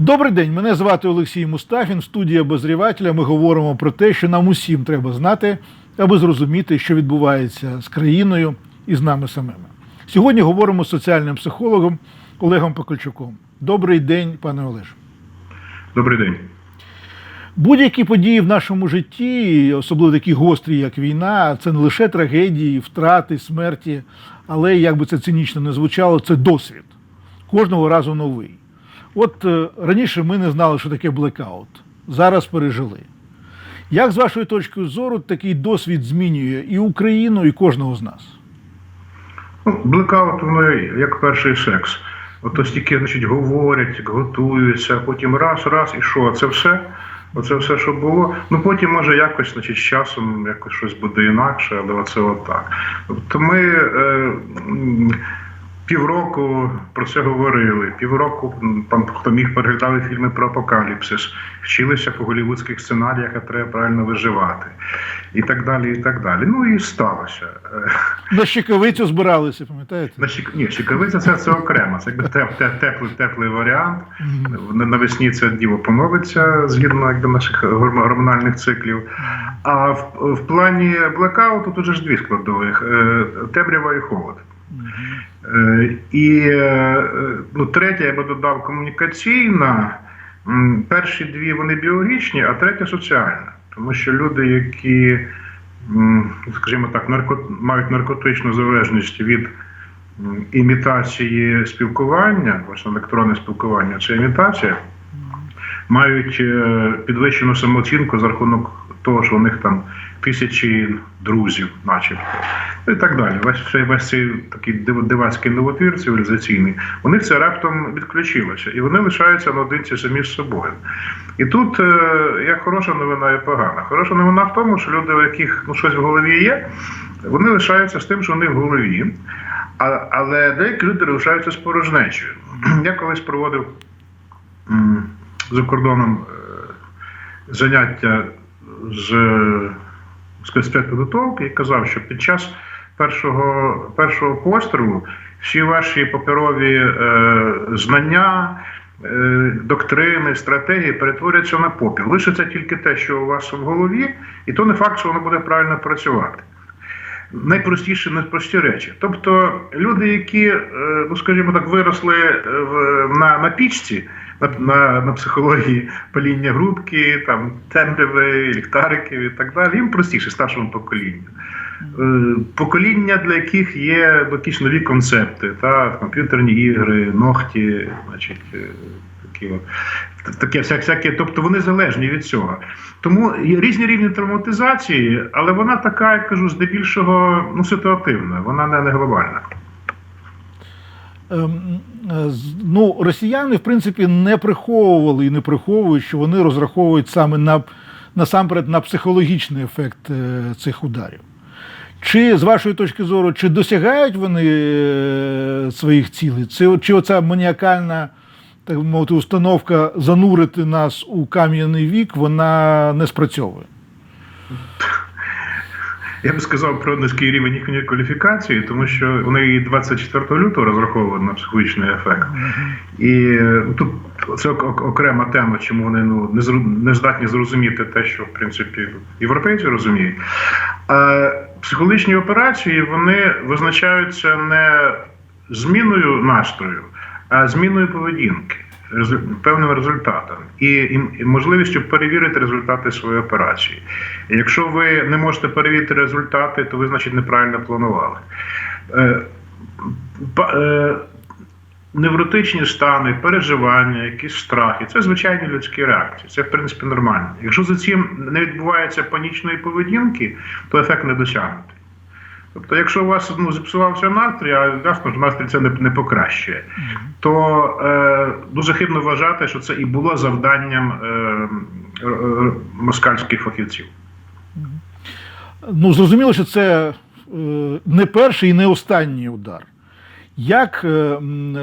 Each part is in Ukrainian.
Добрий день, мене звати Олексій Мустафін. В студії обозрівателя ми говоримо про те, що нам усім треба знати, аби зрозуміти, що відбувається з країною і з нами самими. Сьогодні говоримо з соціальним психологом Олегом Покольчуком. Добрий день, пане Олеже. Добрий день. Будь-які події в нашому житті, особливо такі гострі, як війна, це не лише трагедії, втрати, смерті, але як би це цинічно не звучало, це досвід. Кожного разу новий. От е, раніше ми не знали, що таке блекаут. Зараз пережили. Як з вашої точки зору такий досвід змінює і Україну, і кожного з нас? Ну, блекаут, як перший секс. Ото стільки, значить, говорять, готуються, потім раз, раз, і що? Це все? Оце все, що було. Ну потім, може, якось, значить, з часом якось щось буде інакше, але оце отак. Тобто ми е, півроку про це говорили. Півроку там, хто міг переглядали фільми про апокаліпсис, вчилися по голівудських сценаріях, як треба правильно виживати. І так далі, і так далі. Ну і сталося. Е, На щекавицю збиралися, пам'ятаєте? На щик... Ні, щекавиця це, це окремо. Це якби теп, теп, теплий, теплий варіант. Навесні це діло поновиться згідно якби, наших гормональних циклів. А в, в плані блекауту тут же ж дві складових: Е, темрява і холод. Е, І е, ну, третя, я би додав, комунікаційна. Перші дві вони біологічні, а третя соціальна. Тому що люди, які, скажімо так, нарко... мають наркотичну залежність від імітації спілкування, власне, електронне спілкування це імітація, мають е, підвищену самооцінку за рахунок того, що у них там тисячі друзів, начебто, і так далі. Весь цей весь цей такий дивацький новотвір цивілізаційний, у них це раптом відключилося, і вони лишаються наодинці самі з собою. І тут е, є хороша новина і погана. Хороша новина в тому, що люди, у яких ну, щось в голові є, вони лишаються з тим, що вони в голові. А, але деякі люди лишаються з порожнечою. Я колись проводив за кордоном е, заняття з е, спецпідготовки і казав, що під час першого, першого пострілу всі ваші паперові е, знання, е, доктрини, стратегії перетворяться на попіл. Лишиться тільки те, що у вас в голові, і то не факт, що воно буде правильно працювати. Найпростіші, найпрості речі. Тобто люди, які, е, ну скажімо так, виросли е, в, на, на пічці, на, на, на психології паління грубки, там темряви, ліхтариків і так далі, їм простіше старшому поколінню. Е, Покоління, для яких є якісь нові концепти, та, комп'ютерні ігри, ногті, значить, е, такі. Таке всяк- всяке, тобто вони залежні від цього. Тому є різні рівні травматизації, але вона така, я кажу, здебільшого ну, ситуативна, вона не, не глобальна. Ем, е, Ну, росіяни, в принципі, не приховували і не приховують, що вони розраховують саме на насамперед на психологічний ефект е, цих ударів. Чи з вашої точки зору, чи досягають вони е, своїх цілей? Чи, чи оця маніакальна так мовити, установка занурити нас у кам'яний вік, вона не спрацьовує? Я би сказав про низький рівень їхньої кваліфікації, тому що вони і 24 лютого розраховували на психологічний ефект. І е, тут це ок- окрема тема, чому вони ну, не, зру- не здатні зрозуміти те, що в принципі європейці розуміють. А психологічні операції вони визначаються не зміною настрою, а зміною поведінки. Певним результатом і, і, можливістю перевірити результати своєї операції. Якщо ви не можете перевірити результати, то ви, значить, неправильно планували. Е, е, невротичні стани, переживання, якісь страхи це звичайні людські реакції. Це в принципі нормально. Якщо за цим не відбувається панічної поведінки, то ефект не досягнутий. Тобто, якщо у вас ну, зіпсувався настрій, а ясно, що настрій це не, не покращує, то е, дуже хибно вважати, що це і було завданням е, е, москальських фахівців. Ну, зрозуміло, що це е, не перший і не останній удар. Як е,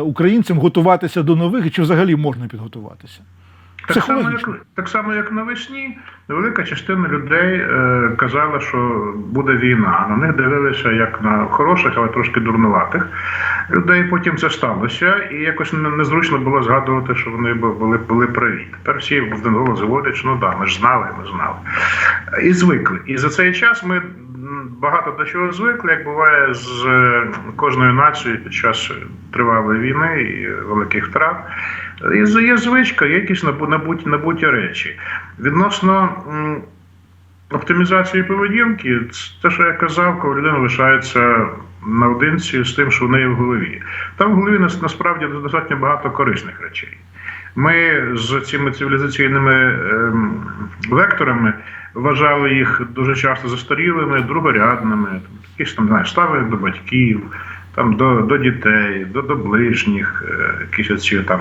українцям готуватися до нових і чи взагалі можна підготуватися? Так само, як, так само, як навесні, велика частина людей е, казала, що буде війна. На них дивилися як на хороших, але трошки дурнуватих людей. Потім це сталося, і якось не- незручно було згадувати, що вони були, були праві. Тепер всі в один голос говорять, що ну да, ми ж знали, ми знали. І звикли. І за цей час ми багато до чого звикли, як буває з е, кожною нацією під час тривалої війни і великих втрат. Є звичка, є якісь набуті, набуті речі. Відносно оптимізації поведінки, те, що я казав, коли людина лишається наодинці з тим, що в неї в голові. Там в голові нас- насправді достатньо багато корисних речей. Ми з цими цивілізаційними ем, векторами вважали їх дуже часто застарілими, другорядними, якісь там знаєш, ставлення до батьків, там до, до дітей, до, до ближніх, е, якісь оці там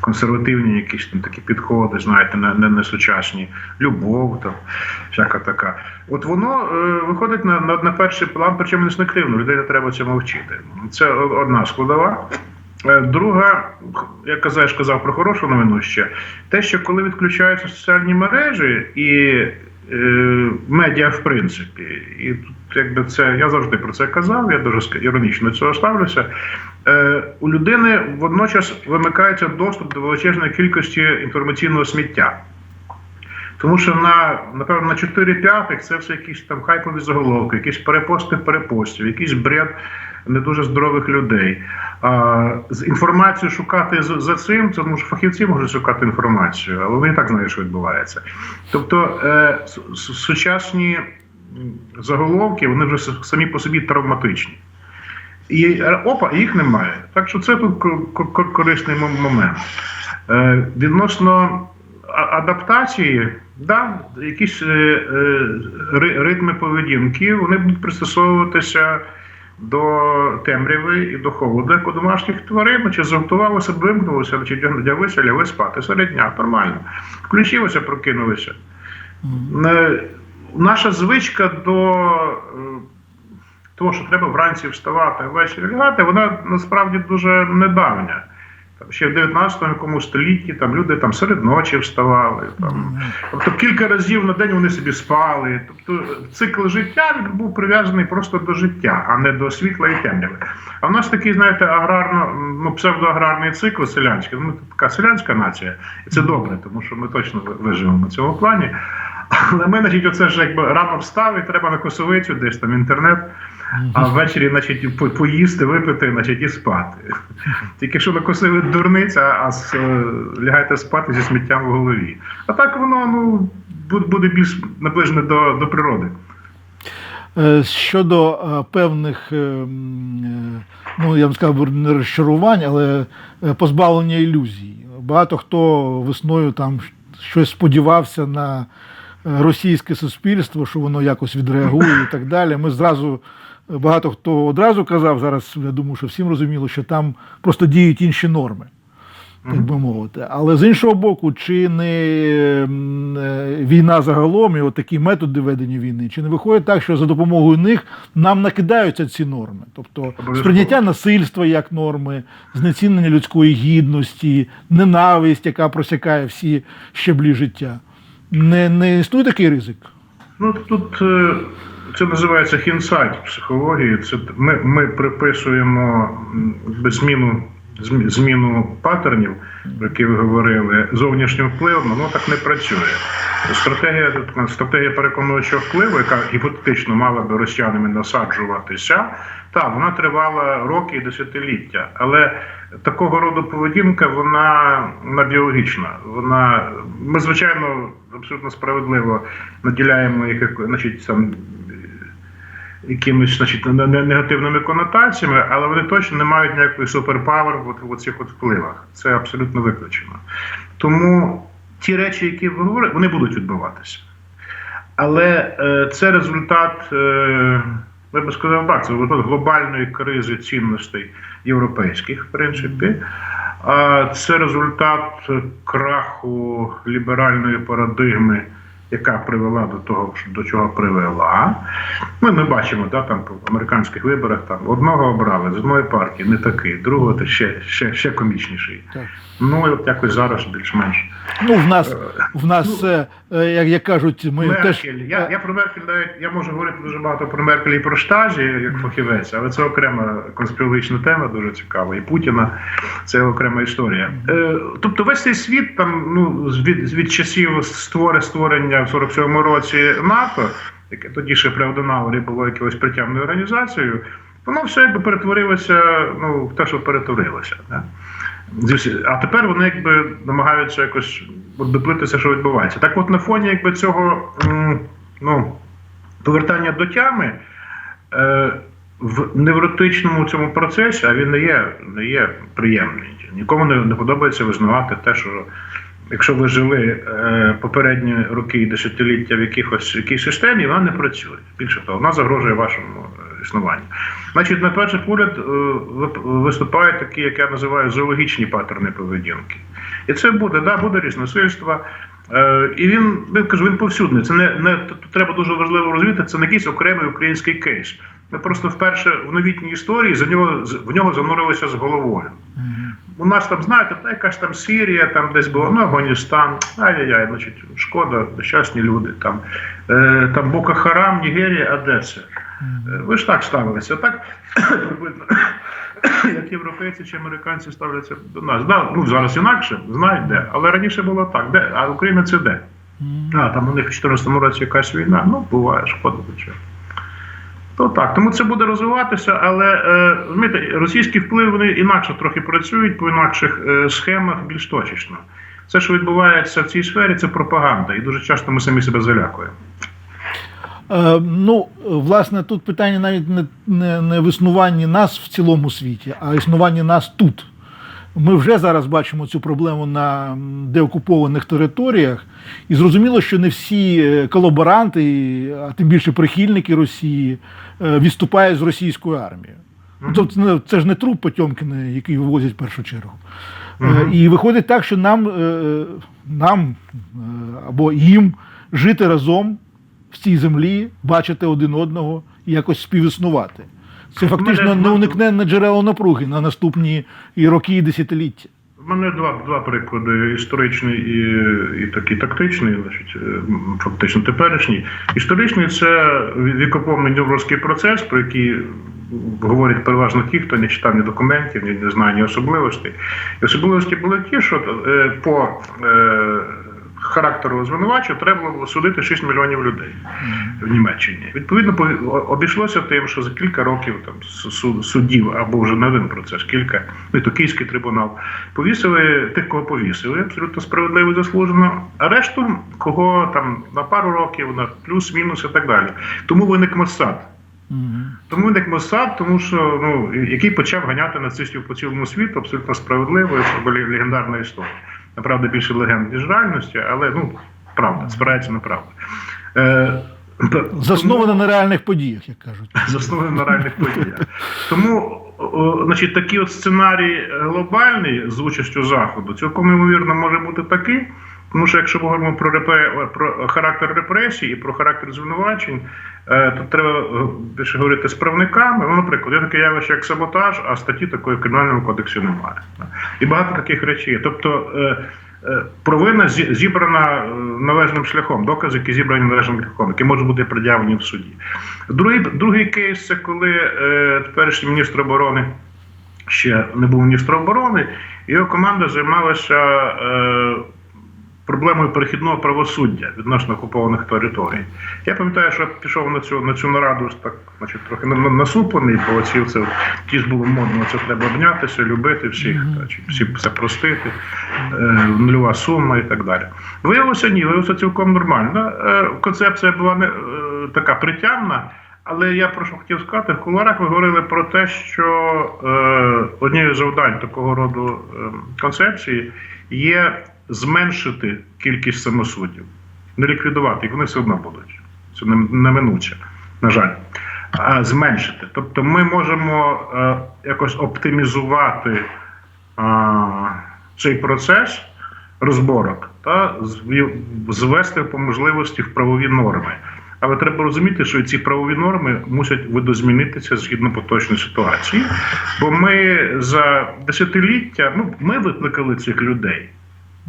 консервативні якісь там такі підходи, знаєте, не, не, не сучасні, любов там, всяка така. От воно е, виходить на, на, на перший план, причому не сникривно, людей не треба цьому вчити. Це одна складова. Е, Друга, я казав, я ж казав про хорошу новину ще, те, що коли відключаються соціальні мережі і медіа, в принципі, і тут якби це я завжди про це казав, я дуже іронічно до цього ставлюся. Е, у людини водночас вимикається доступ до величезної кількості інформаційного сміття. Тому що на напевно на 4 п'ятих це все якісь там хайпові заголовки, якісь перепости перепостів, якийсь бред не дуже здорових людей. А, з інформацію шукати за, цим, тому що фахівці можуть шукати інформацію, але вони і так знають, що відбувається. Тобто е, су- су- сучасні заголовки вони вже самі по собі травматичні. І е, опа, їх немає. Так що це тут ко- ко- ко- корисний момент. Е, відносно адаптації, да, якісь е, е, ритми поведінки, вони будуть пристосовуватися до темряви і до холоду, як у домашніх тварин, чи заготувалося, вимкнулося, чи вдяглися, лягли спати серед дня, нормально. Включилося, прокинулися. Е, Наша звичка до е, того, що треба вранці вставати, ввечері лягати, вона насправді дуже недавня. Там ще в 19 якомусь столітті там люди там серед ночі вставали. Там. Тобто кілька разів на день вони собі спали. Тобто цикл життя він був прив'язаний просто до життя, а не до світла і темряви. А в нас такий, знаєте, аграрно, ну, псевдоаграрний цикл селянський. Ну, така селянська нація, і це добре, тому що ми точно виживемо на цьому плані. Але ми, значить, оце ж якби рано встав і треба на косовицю, десь там інтернет, а ввечері, значить, по- поїсти, випити, значить, і спати. Тільки що накосили дурниця, а з, е, лягаєте спати зі сміттям в голові. А так воно ну, буде більш наближене до, до природи. Е, Щодо е, певних, ну я б сказав, не розчарувань, але позбавлення ілюзій. Багато хто весною там щось сподівався на російське суспільство, що воно якось відреагує і так далі. Ми зразу багато хто одразу казав, зараз я думаю, що всім розуміло, що там просто діють інші норми так би мовити. Але з іншого боку, чи не е, війна загалом і от такі методи ведення війни, чи не виходить так, що за допомогою них нам накидаються ці норми? Тобто сприйняття насильства як норми, знецінення людської гідності, ненависть, яка просякає всі щеблі життя. Не, не існує такий ризик? Ну тут е, це називається хінсайт психології. Це ми, ми приписуємо зміну. змі- Зміну паттернів, про які ви говорили, зовнішнім впливом, воно так не працює. Стратегія, стратегія переконуючого впливу, яка гіпотетично мала би росіянами насаджуватися, так, вона тривала роки і десятиліття. Але такого роду поведінка, вона, вона біологічна. Вона, ми, звичайно, абсолютно справедливо наділяємо їх значить, там, якимись значить, не- не- негативними конотаціями, але вони точно не мають ніякої суперпавер в цих от впливах. Це абсолютно виключено. Тому ті речі, які ви говорите, вони будуть відбуватися. Але е, це результат, е, я би сказав так, це результат глобальної кризи цінностей європейських, в принципі. А це результат краху ліберальної парадигми яка привела до того, до чого привела. Ми, ми бачимо, да, там по американських виборах там одного обрали з одної партії, не такий, другого то ще, ще, ще комічніший. Так. Ну і от якось зараз більш-менш. Ну, в нас, в нас е, е, як, як кажуть, ми Меркель. теж. Я, я про Меркель навіть я можу говорити дуже багато про Меркель і про штажі, як фахівець, але це окрема конспірологічна тема, дуже цікава. І Путіна це окрема історія. Е, тобто весь цей світ там ну від, від часів створи створення в 47-му році НАТО, яке тоді ще при Ауденауері було якоюсь притягною організацією, воно все якби перетворилося ну, в те, що перетворилося. Да? А тепер вони якби намагаються якось доплитися, що відбувається. Так от на фоні якби цього ну, повертання до тями е, в невротичному цьому процесі, а він не є, не є приємний. Нікому не, не подобається визнавати те, що якщо ви жили е, попередні роки і десятиліття в якихось якійсь системі, вона не працює. Більше того, вона загрожує вашому е, існуванню. Значить, на перший погляд е, виступають такі, як я називаю, зоологічні паттерни поведінки. І це буде, да, буде різносильство. Е, і він, він кажу, він повсюдний. Це не, не тут треба дуже важливо розуміти, це не якийсь окремий український кейс. Ми просто вперше в новітній історії за нього в нього занурилися з головою. Мгм. У нас там, знаєте, та якась там Сирія, там десь була, ну, Афганістан, ай-яй-яй, значить, шкода, нещасні люди. Там, е, там Бока Харам, Нігерія, а де це? Е, Ви ж так ставилися, так? Як європейці чи американці ставляться до нас. Да, ну, зараз інакше, знають де, але раніше було так. Де? А Україна це де? А, там у них в 2014 році якась війна. Ну, буває, шкода чого. То так, тому це буде розвиватися, але е, розумієте, російські впливи вони інакше трохи працюють по інакших е, схемах, більш точечно. Це, що відбувається в цій сфері, це пропаганда, і дуже часто ми самі себе залякуємо. Е, ну, власне, тут питання навіть не, не, не в існуванні нас в цілому світі, а існуванні нас тут. Ми вже зараз бачимо цю проблему на деокупованих територіях, і зрозуміло, що не всі е, колаборанти, а тим більше прихильники Росії, е, відступають з російською армією. Тобто це- ж не труп Потьомкіна, який вивозять в першу чергу. І виходить так, що нам, нам або їм жити разом в цій землі, бачити один одного і якось співіснувати. Це фактично неуникненне джерело напруги на наступні і роки, і десятиліття. У мене два, два приклади: історичний і, і такий тактичний, значить, е, фактично теперішній. Історичний це ві- вікоповний нюрнберзький процес, про який говорять переважно ті, хто не читав ні документів, ні не знає ні особливостей. І особливості були ті, що е, по е, характеру звинувачень треба було судити 6 мільйонів людей в Німеччині. Відповідно, по- обійшлося тим, що за кілька років там су- судів або вже не один процес, кілька, і то Київський трибунал, повісили тих, кого повісили, абсолютно справедливо і заслужено, а решту, кого там на пару років, на плюс-мінус і так далі. Тому виник Моссад. Тому виник Моссад, тому що ну який почав ганяти нацистів по цілому світу, абсолютно справедливо, це була легендарна історія. Направда, більше легенд ніж реальності, але ну правда, спирається на правду. Е, Заснована на реальних подіях, як кажуть. Заснована на реальних подіях. Тому, о, значить, такий от сценарій глобальний з участю заходу, цілком ймовірно може бути такий. Тому що якщо ми говоримо про репре- про характер репресій і про характер звинувачень, е, то треба е, більше говорити з правниками. Ну, наприклад, є таке явище, як саботаж, а статті такої в кримінальному кодексі немає. І багато таких речей. Тобто е, провина зібрана належним шляхом, докази, які зібрані належним шляхом, які можуть бути пред'явлені в суді. Другий, другий кейс це коли теперішній міністр оборони ще не був міністром оборони, його команда займалася проблемою перехідного правосуддя відносно окупованих територій. Я пам'ятаю, що я пішов на цю на цю нараду так, значить, трохи на- на- насуплений, бо оці це ті ж було модно, це треба обнятися, любити всіх, та, чи всі все простити, е, нульова сума і так далі. Виявилося ні, виявилося цілком нормально. Е, концепція була не е, така притямна. Але я про що хотів сказати, в кулуарах ви говорили про те, що е, однією з завдань такого роду е, концепції є зменшити кількість самосуддів, не ліквідувати їх, вони все одно будуть. Це неминуче, на жаль. А зменшити. Тобто ми можемо е, якось оптимізувати е, цей процес розборок та звести по можливості в правові норми. Але треба розуміти, що ці правові норми мусять видозмінитися згідно поточної ситуації. Бо ми за десятиліття ну, ми викликали цих людей.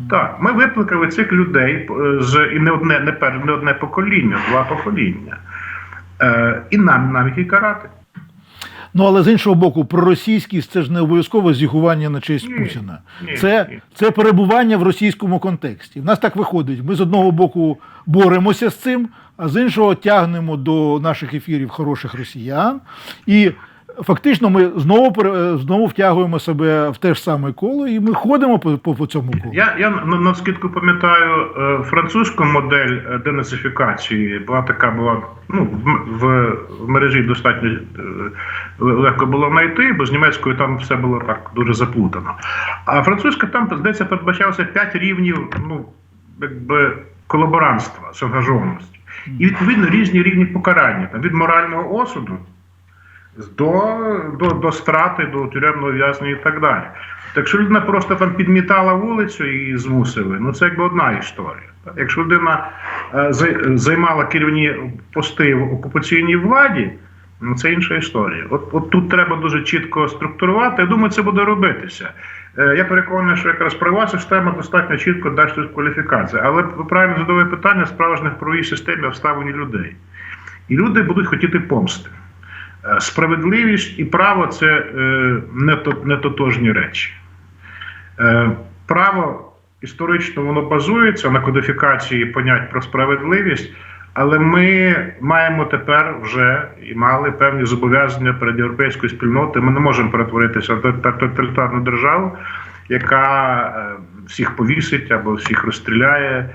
Так, ми викликали цих людей е, з і не одне, не пер, не одне покоління, два покоління. Е, і нам навіть і карати. Ну але з іншого боку, проросійськість це ж не обов'язково зігування на честь Ні, Путіна. ні, Це, ні. це перебування в російському контексті. В нас так виходить. Ми з одного боку боремося з цим, а з іншого тягнемо до наших ефірів хороших росіян. І фактично ми знову пере- знову втягуємо себе в те ж саме коло, і ми ходимо по, по, по цьому колу. Я, я на, на пам'ятаю е, французьку модель е, денацифікації. Була така була ну, в, в, мережі достатньо е, легко було знайти, бо з німецькою там все було так дуже заплутано. А французька там, здається, передбачалося 5 рівнів ну, якби, колаборантства, заангажованості. І відповідно різні рівні покарання там, від морального осуду до, до, до страти, до тюремного в'язнення і так далі. Так якщо людина просто там підмітала вулицю і змусили, ну це якби одна історія. Якщо людина е, займала керівні пости в окупаційній владі, ну це інша історія. От, от тут треба дуже чітко структурувати. Я думаю, це буде робитися. Е, Я переконаний, що якраз правова система достатньо чітко дасть тут кваліфікацію. Але ви правильно задали питання в правовій системі, ставленні людей. І люди будуть хотіти помсти. Справедливість і право це е, не, тотожні речі. Е, Право історично воно базується на кодифікації понять про справедливість, але ми маємо тепер вже і мали певні зобов'язання перед європейською спільнотою. Ми не можемо перетворитися на тоталітарну державу, яка е, всіх повісить або всіх розстріляє.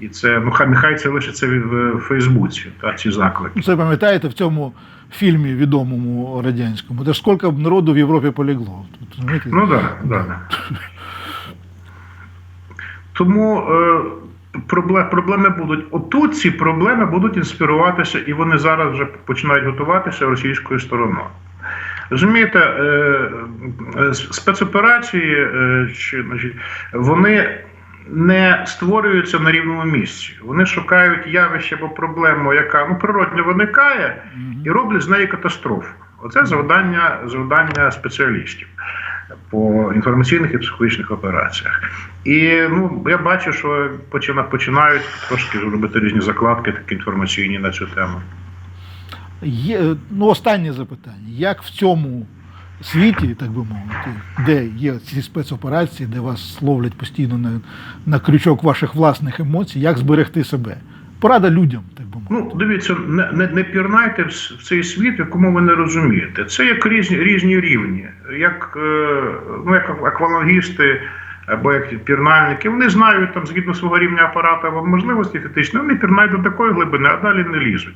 І це ну хай нехай це лишиться в в Фейсбуці, та ці заклики. Ну, Це пам'ятаєте в цьому фільмі відомому радянському, де ж скільки б народу в Європі полегло. Тут, розумієте? Ну так, да, да. Тому е, проблеми, проблеми будуть. Отут ці проблеми будуть інспіруватися, і вони зараз вже починають готуватися російською стороною. Розумієте, е, е, спецоперації е, чи, значить, вони не створюються на рівному місці. Вони шукають явище або проблему, яка ну, природньо виникає, і роблять з неї катастрофу. Оце завдання, завдання спеціалістів по інформаційних і психологічних операціях. І ну, я бачу, що почина- починають трошки робити різні закладки, такі інформаційні на цю тему. Є, ну, останнє запитання. Як в цьому світі, так би мовити, де є ці спецоперації, де вас ловлять постійно на, на крючок ваших власних емоцій, як зберегти себе? Порада людям, так би мовити. Ну, дивіться, не, не, не пірнайте в, цей світ, якому ви не розумієте. Це як різні, різні рівні, як, е, ну, як аквалангісти або як пірнальники. Вони знають там згідно свого рівня апарату або можливості фізичної, вони пірнають до такої глибини, а далі не лізуть.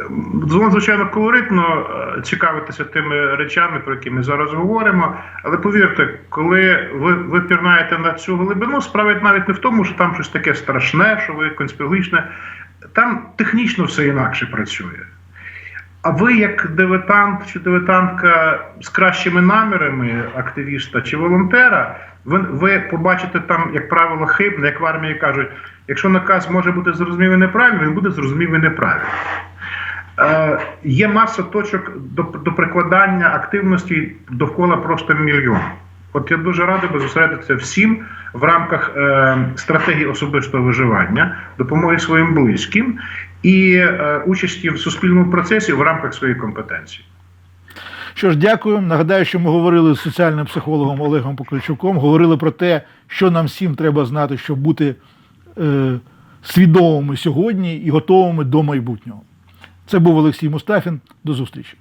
Е, звичайно, колоритно е, цікавитися тими речами, про які ми зараз говоримо. Але повірте, коли ви, ви пірнаєте на цю глибину, справа навіть не в тому, що там щось таке страшне, що ви конспірологічне. Там технічно все інакше працює. А ви, як дилетант чи дилетантка з кращими намірами активіста чи волонтера, ви, ви побачите там, як правило, хибне, як в армії кажуть, якщо наказ може бути зрозумілий неправильно, він буде зрозумілий неправильно. Е, є маса точок до, до прикладання активності довкола просто мільйон. От я дуже радий би зосередитися всім в рамках е, стратегії особистого виживання, допомоги своїм близьким і е, участі в суспільному процесі в рамках своєї компетенції. Що ж, дякую. Нагадаю, що ми говорили з соціальним психологом Олегом Покальчуком, говорили про те, що нам всім треба знати, щоб бути е, свідомими сьогодні і готовими до майбутнього. Це був Олексій Мустафін. До зустрічі.